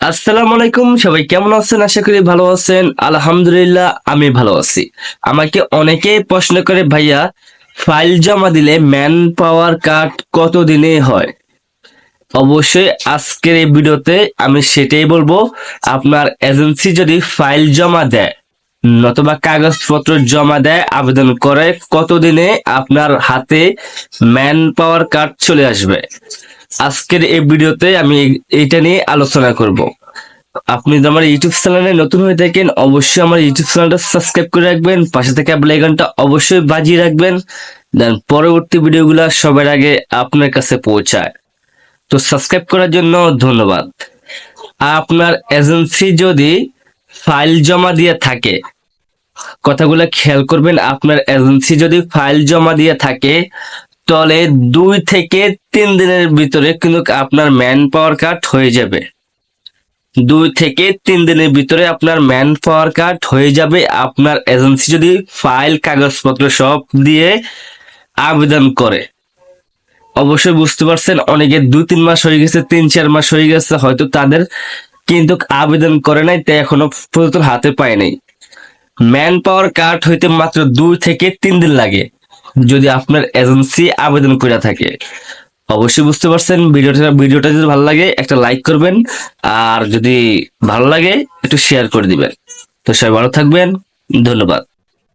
আসসালামু আলাইকুম, সবাই কেমন আছেন? আশা করি ভালো আছেন। আলহামদুলিল্লাহ, আমি ভালো আছি। আমাকে অনেকেই প্রশ্ন করে, ভাইয়া, ফাইল জমা দিলে ম্যান পাওয়ার কার্ড কত দিনে হয়? অবশ্যই আজকের এই ভিডিওতে আমি সেটাই বলব, আপনার এজেন্সি যদি ফাইল জমা দেয়, নতুবা কাগজপত্র জমা দেয়, আবেদন করে, কতদিনে আপনার হাতে ম্যান পাওয়ার কার্ড চলে আসবে? আজকের এই ভিডিওতে আমি এইটা নিয়ে আলোচনা করব। আপনি যদি আমার ইউটিউব চ্যানেলে নতুন হয়ে থাকেন, অবশ্যই আমার ইউটিউব চ্যানেলটা সাবস্ক্রাইব করে রাখবেন, পাশে থেকে আইকনটা অবশ্যই বাজিয়ে রাখবেন। দেন পরবর্তী ভিডিওগুলো সবার আগে আপনার কাছে পৌঁছায়। তো সাবস্ক্রাইব করার জন্য ধন্যবাদ। আপনার এজেন্সি যদি ফাইল জমা দিয়ে থাকে, কথাগুলো খেয়াল করবেন, আপনার এজেন্সি যদি ফাইল জমা দিয়ে থাকে তাহলে দুই থেকে তিন দিনের ভিতরে কিন্তু আপনার ম্যান পাওয়ার কার্ড হয়ে যাবে। দুই থেকে তিন দিনের ভিতরে আপনার ম্যান পাওয়ার কার্ড হয়ে যাবে। আপনার এজেন্সি যদি ফাইল কাগজপত্র সব দিয়ে আবেদন করে। অবশ্যই বুঝতে পারছেন, অনেকে দুই তিন মাস হয়ে গেছে, তিন চার মাস হয়ে গেছে, হয়তো তাদের কিন্তু আবেদন করে নাই, তাই এখনও পর্যন্ত হাতে পায় নাই। ম্যান পাওয়ার কার্ড হইতে মাত্র দুই থেকে তিন দিন লাগে। যদি আপনার এজেন্সি আবেদন করে থাকে। অবশ্যই বুঝতে পারছেন, ভিডিওটা ভিডিওটা যদি ভালো লাগে, একটা লাইক করবেন, আর যদি ভালো লাগে, একটু শেয়ার করে দিবেন। তো সবাই ভালো থাকবেন, ধন্যবাদ।